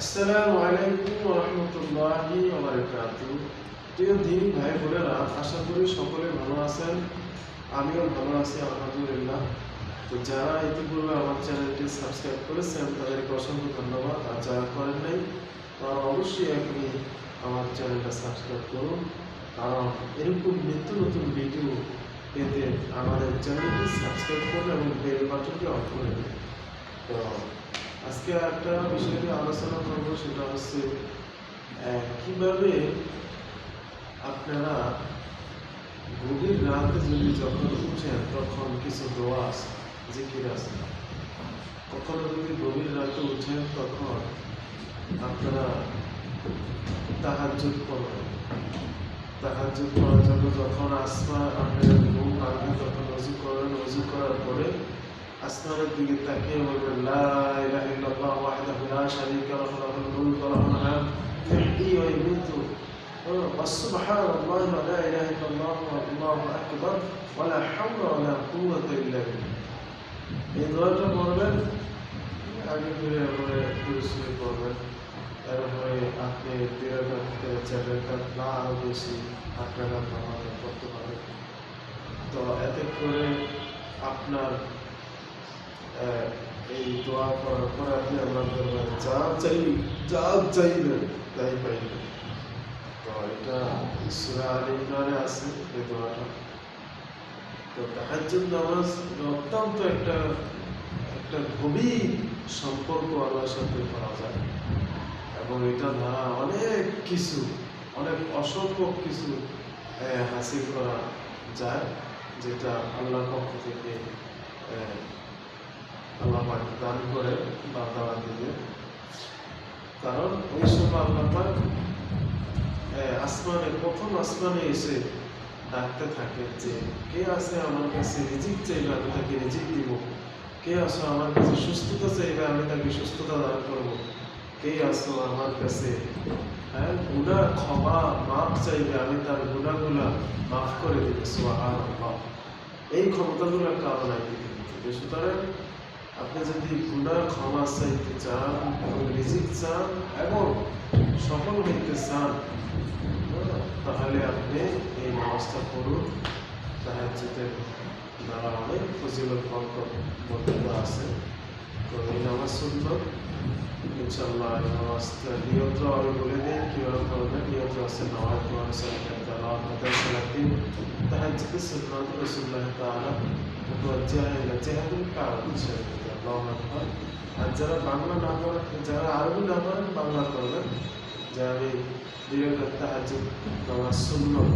আসসালামু আলাইকুম রাহমাতুল্লাহি প্রিয় দিনী, ভাই বোনেরা, আশা করি সকলে ভালো আছেন। আমিও ভালো আছি, আলহামদুলিল্লাহ। তো যারা ইতিপূর্বে আমার চ্যানেলটি সাবস্ক্রাইব করেছেন, তাদেরকে অসংখ্য ধন্যবাদ। আর যারা করেন নাই, তারা অবশ্যই এখনই আমার চ্যানেলটা সাবস্ক্রাইব করুন। কারণ এরকম নিত্য নতুন ভিডিও পেতে আমাদের চ্যানেলটি সাবস্ক্রাইব করুন এবং বেল বাটনটি অন করে দিন। তো আজকে একটা বিষয় নিয়ে আলোচনা করব, সেটা হচ্ছে কীভাবে আপনারা গভীর রাতে যদি যখন উঠেন, তখন কিছু দোয়া জিকির আছে। কখনো যদি গভীর রাতে উঠেন, তখন আপনারা তাহার তাহাজ্জুদ করবেন তাহাজ্জুদ করার জন্য যখন আসমা আপনারা ঘুম ভাঙবে তখন অজু করেন, অজু করার পরে আসমানের দিকে তাকিয়ে বলবেন লা ইলাহা ইল্লাল্লাহ ওয়াহদাহু লা শারীকা লাহু লাহুল মুলকু ওয়া লাহুল হামদু ইউহয়ি ওয়া ইউমিতু সুবহানাল্লাহি ওয়া লা ইলাহা ইল্লাল্লাহ আল্লাহু আকবার ওয়া লা হাওলা ওয়া লা কুওয়াতা ইল্লা বিল্লাহ এই দোয়াটা বলবেন আগে করে আমরা পুরুষকে করবেন এরপরে আপনি তেরো কাপ থেকে না আরও বেশি আট আমাদের করতে পারে তো এতে করে আপনার এই দোয়া করার পর আপনি আল্লাহ দরবারে যা চাইবে যা চাইবেন, তাই পাইবেন। তো এটা সূরা আল ইমরানে আছে, এই দোয়াটা। তো তাহাজ্জুদ নামাজ অত্যন্ত একটা একটা গভীর সম্পর্ক আল্লাহর সাথে করা যায়। এবং এটা দ্বারা অনেক কিছু, অনেক অসম্ভব কিছু হাসিল করা যায়, যেটা আল্লাহর পক্ষ থেকে দান করে কারণ ওই আল্লাহ পাক আসমানে আসমানে এসে ডাকতে থাকে যে, কে আছে আমার কাছে? রিজিক চাইবে আমি তাকে রিজিক দিব। কে আসো আমার কাছে? সুস্থতা চাইবে আমি তাকে সুস্থতা দান করব। কে আসো আমার কাছে? হ্যাঁ গুণা ক্ষমা, মাফ চাইবে আমি তার গুণাগুলা মাফ করে দেবে সুবহান এই ক্ষমতাগুলো কারও নাই সুতরাং আপনি যদি গুণার ক্ষমা চাইতে চান এবং রিজিক চান এবং সফল হইতে চান হ্যাঁ, তাহলে আপনি এই নামাজটা করুন তাহাজ্জুদের দ্বারা অনেক ফজিলত বরকত বর্ণিত আছে। তো এই নামাজ সুন্দর ইনশাল্লাহ এই নামাজটা নিয়ত আমি বলে দিই করবেন? নিয়ত আছে নামাজ কোরআন সালাত তালাওয়াত মাদার সালাতিন তাহাজ্জুদ সুন্নাত রাসূলুল্লাহ তাআলা মুতাওয়াজ্জিহা ইলা জিহাদিল কাবা শরীফ আল্লাহু আকবার আর যারা বাংলা না পড়েন যারা আরবি না পড়েন বাংলা করবেন যে আমি দুরাকাত তাহাজ্জুদ নামাজ সুন্নত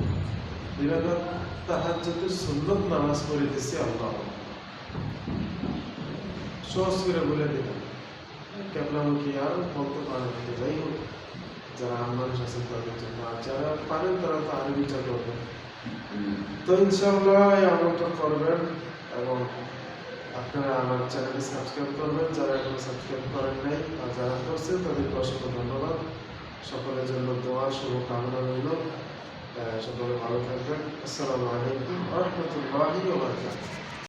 দুরাকাত তাহাজ্জুদের সুন্নত নামাজ পড়ে দিছি আল্লাহ। সহজ করে বলে দিলাম। কেবলামুখী আর বলতে পারেন যাই হোক, যারা মানুষ আছেন তাদের জন্য, আর যারা পারেন তারা তো আরবিটা করবেন তো ইনশাআল্লাহ এই আমলটা করবেন এবং আপনারা আমার চ্যানেলে সাবস্ক্রাইব করবেন। যারা এখন সাবস্ক্রাইব করেন নাই আর যারা করছেন, তাদেরকে অসংখ্য ধন্যবাদ। সকলের জন্য দোয়া শুভ কামনা রইল সকলে ভালো থাকবেন। আসসালামু আলাইকুম রহমতুল্লাহি ওয়া বারাকাতুহু।